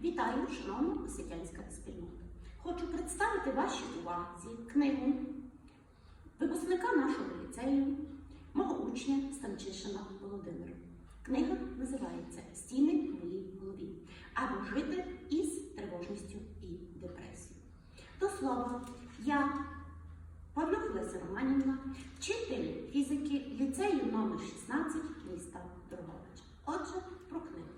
Вітаю, шановна освітянська спільнота. Хочу представити вашій увазі книгу випускника нашого ліцею, мого учня Станчишина Володимира. Книга називається Стіни в моїй голові або жити із тривожністю і депресією. До слова, я Павлюк Леся Романівна, вчитель фізики ліцею номер 16 міста Дрогобич. Отже, про книгу.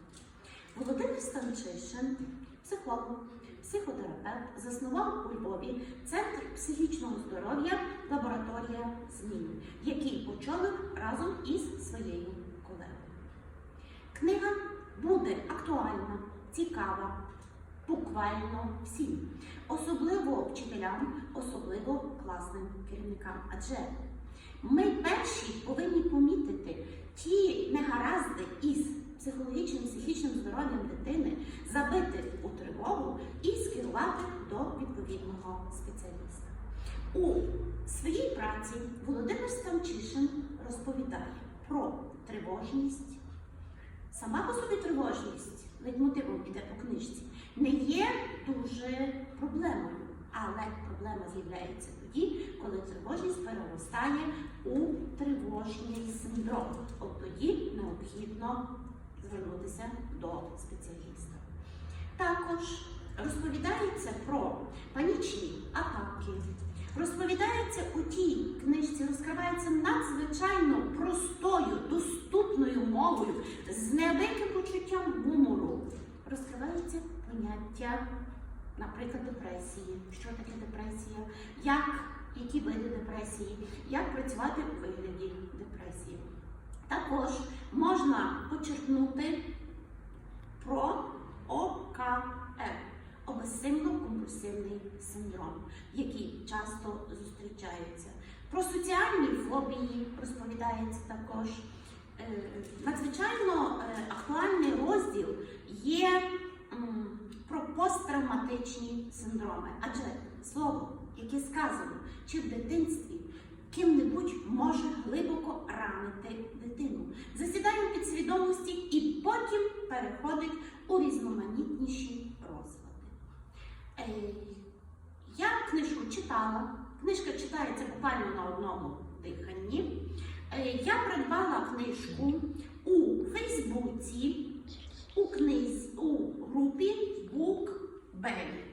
Станчишин, психолог, психотерапевт, заснував у Львові Центр психічного здоров'я лабораторія зміни, який очолив разом із своєю колегою. Книга буде актуальна, цікава, буквально всім, особливо вчителям, особливо класним керівникам. Адже ми перші повинні помітити ті негаразди із у тривогу і скерувати до відповідного спеціаліста. У своїй праці Володимир Станчишин розповідає про тривожність. Сама по собі тривожність, лейтмотивом іде по книжці, не є дуже проблемою. Але проблема з'являється тоді, коли тривожність переростає у тривожний синдром. От тоді необхідно звернутися до спеціаліста. Також розповідається про панічні атаки. Розповідається у тій книжці, розкривається надзвичайно простою, доступною мовою, з невеликим почуттям гумору. Розкривається поняття, наприклад, депресії. Що таке депресія? Як, які види депресії, як працювати у вигляді депресії. Також можна почерпнути про обесимно-компульсивний синдром, який часто зустрічається. Про соціальні фобії розповідається також. Е, Надзвичайно е, актуальний розділ є про посттравматичні синдроми. Адже слово, яке сказано, чи в дитинстві ким-небудь може глибоко ранити дитину. Засідає в підсвідомості і потім переходить у різноманітніші розлади. Е, Я книжку читала. Книжка читається буквально на одному диханні. Е, Я придбала книжку у Фейсбуці, у книз, у групі BookBelly.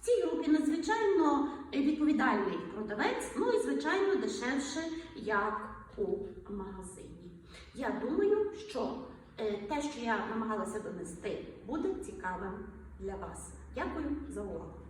В цій групі надзвичайно відповідальний продавець, ну і звичайно дешевше, як у магазині. Я думаю, що е, те, що я намагалася донести, буде цікавим для вас. Дякую за увагу.